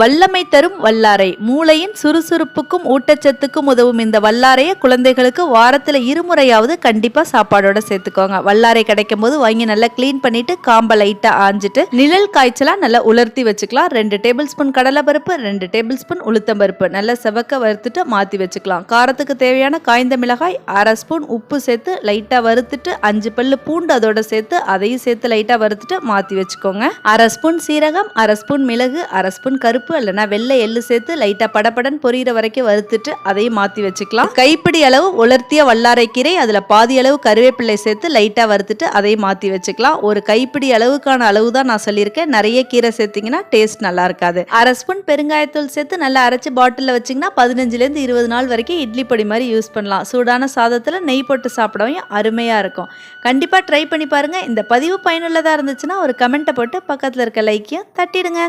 வல்லமை தரும் வல்லாரை. மூளையின் சுறுசுறுப்புக்கும் ஊட்டச்சத்துக்கும் உதவும் இந்த வல்லாரையை குழந்தைகளுக்கு வாரத்தில் இருமுறையாவது கண்டிப்பாக சாப்பாடோட சேர்த்துக்கோங்க. வல்லாரை கிடைக்கும் போது வாங்கி நல்லா க்ளீன் பண்ணிட்டு காம்பை லைட்டாக ஆஞ்சிட்டு நிழல் காய்ச்சலாக நல்லா உலர்த்தி வச்சுக்கலாம். ரெண்டு டேபிள் ஸ்பூன் கடலைப்பருப்பு ரெண்டு டேபிள் ஸ்பூன் உளுத்தம்பருப்பு. நல்லா செவக்க வறுத்துட்டு மாற்றி வச்சுக்கலாம். காரத்துக்கு தேவையான காய்ந்த மிளகாய் அரை ஸ்பூன் உப்பு சேர்த்து லைட்டாக வறுத்துட்டு அஞ்சு பல்லு பூண்டு அதோட சேர்த்து அதையும் சேர்த்து லைட்டாக வறுத்துட்டு மாற்றி வச்சுக்கோங்க. அரை ஸ்பூன் சீரகம் அரை ஸ்பூன் மிளகு அரை ஸ்பூன் கருப்பு இல்லைன்னா வெள்ளை எள்ளு சேர்த்து லைட்டாக படப்படன் பொரியிற வரைக்கும் வறுத்துட்டு அதையும் மாற்றி வச்சுக்கலாம். கைப்பிடி அளவு உலர்த்திய வல்லாரைக்கீரை அதில் பாதி அளவு கருவேப்பிள்ளை சேர்த்து லைட்டாக வறுத்துட்டு அதையும் மாற்றி வச்சுக்கலாம். ஒரு கைப்பிடி அளவுக்கான அளவு தான் நான் சொல்லியிருக்கேன். நிறைய கீரை சேர்த்திங்கன்னா டேஸ்ட் நல்லா இருக்காது. அரை ஸ்பூன் பெருங்காயத்தூள் சேர்த்து நல்லா அரைச்சி பாட்டிலில் வச்சிங்கன்னா பதினஞ்சுலேருந்து இருபது நாள் வரைக்கும் இட்லி பொடி மாதிரி யூஸ் பண்ணலாம். சூடான சாதத்தில் நெய் போட்டு சாப்பிடவும் அருமையாக இருக்கும். கண்டிப்பாக ட்ரை பண்ணி பாருங்கள் இந்த பதிவு பயனுள்ளதாக இருந்துச்சுன்னா ஒரு கமெண்ட்டை போட்டு பக்கத்தில் இருக்க லைக்கையும் தட்டிடுங்க.